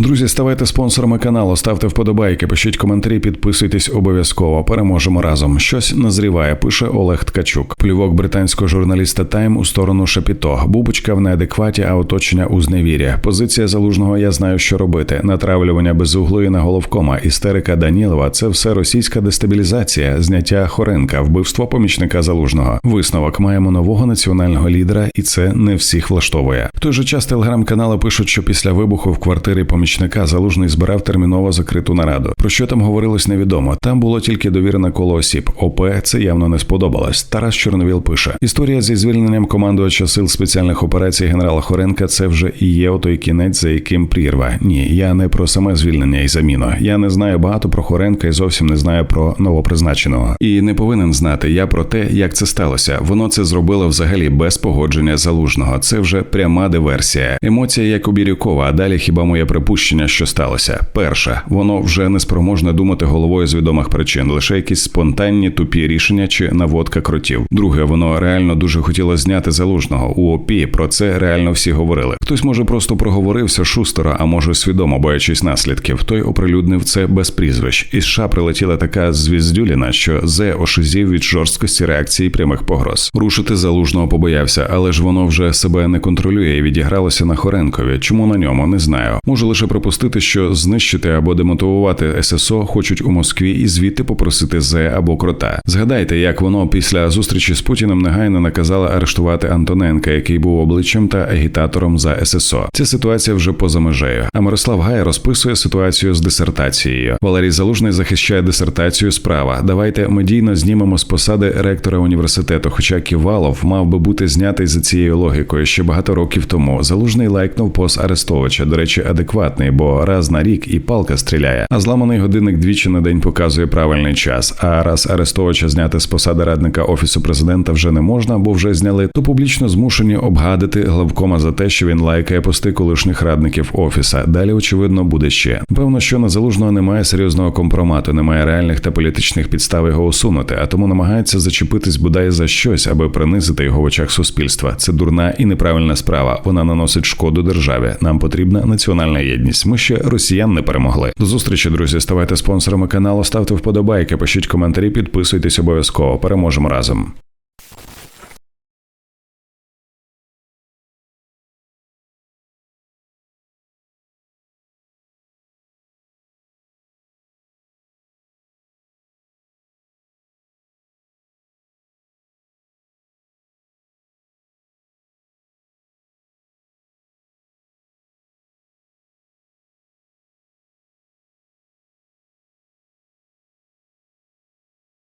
Друзі, ставайте спонсорами каналу, ставте вподобайки, пишіть коментарі, підписуйтесь обов'язково. Переможемо разом. Щось назріває. Пише Олег Ткачук. Плювок британського журналіста Тайм у сторону Шапіто. Бубочка в неадекваті, а оточення у зневірі. Позиція залужного. Я знаю, що робити. Натравлювання безуглої на головкома. Істерика Данілова. Це все російська дестабілізація, зняття Хоренка, вбивство помічника залужного. Висновок маємо нового національного лідера, і це не всіх влаштовує. В той же час телеграм-канали пишуть, що після вибуху в квартирі помічника залужний збирав терміново закриту нараду. Про що там говорилось, невідомо. Там було тільки довірене коло осіб. ОП це явно не сподобалось. Тарас Чорновіл пише: історія зі звільненням командувача сил спеціальних операцій генерала Хоренка. Це вже і є отой кінець, за яким прірва. Ні, я не про саме звільнення і заміну. Я не знаю багато про Хоренка і зовсім не знаю про новопризначеного. І не повинен знати я про те, як це сталося. Воно це зробило взагалі без погодження залужного. Це вже пряма диверсія. Емоція як у Бірюкова. А далі хіба моє припущення, що сталося? Перше, воно вже не спроможне думати головою з відомих причин, лише якісь спонтанні тупі рішення чи наводка кротів. Друге, воно реально дуже хотіло зняти залужного у ОПІ. Про це реально всі говорили. Хтось може просто проговорився шустера, а може свідомо боячись наслідків. Той оприлюднив це без прізвищ. Із США прилетіла така звіздюліна, що зе ошизів від жорсткості реакції прямих погроз. Рушити залужного побоявся, але ж воно вже себе не контролює і відігралося на Хоренкові. Чому на ньому не знаю. Можу лише припустити, що знищити або демотивувати ССО хочуть у Москві і звідти попросити Зе або крота. Згадайте, як воно після зустрічі з Путіним негайно наказало арештувати Антоненка, який був обличчям та агітатором за ССО. Ця ситуація вже поза межею. А Мирослав Гай розписує ситуацію з дисертацією. Валерій Залужний захищає дисертацію справа. Давайте медійно знімемо з посади ректора університету. Хоча Ківалов мав би бути знятий за цією логікою ще багато років тому. Залужний лайкнув пост Арестовича. До речі, адекватний, бо раз на рік і палка стріляє. А зламаний годинник двічі на день показує правильний час. А раз Арестовича зняти з посади радника офісу президента вже не можна, бо вже зняли, то публічно змушені обгадити главкома за те, що він лайкає пости колишніх радників офіса. Далі очевидно буде ще. Певно, що на залужного немає серйозного компромату, немає реальних та політичних підстав його усунути, а тому намагається зачепитись бодай за щось, аби принизити його в очах суспільства. Це дурна і неправильна справа. Вона наносить шкоду державі. Нам потрібна національна єдність. Ми ще росіян не перемогли. До зустрічі, друзі. Ставайте спонсорами каналу, ставте вподобайки, пишіть коментарі, підписуйтесь обов'язково. Переможемо разом.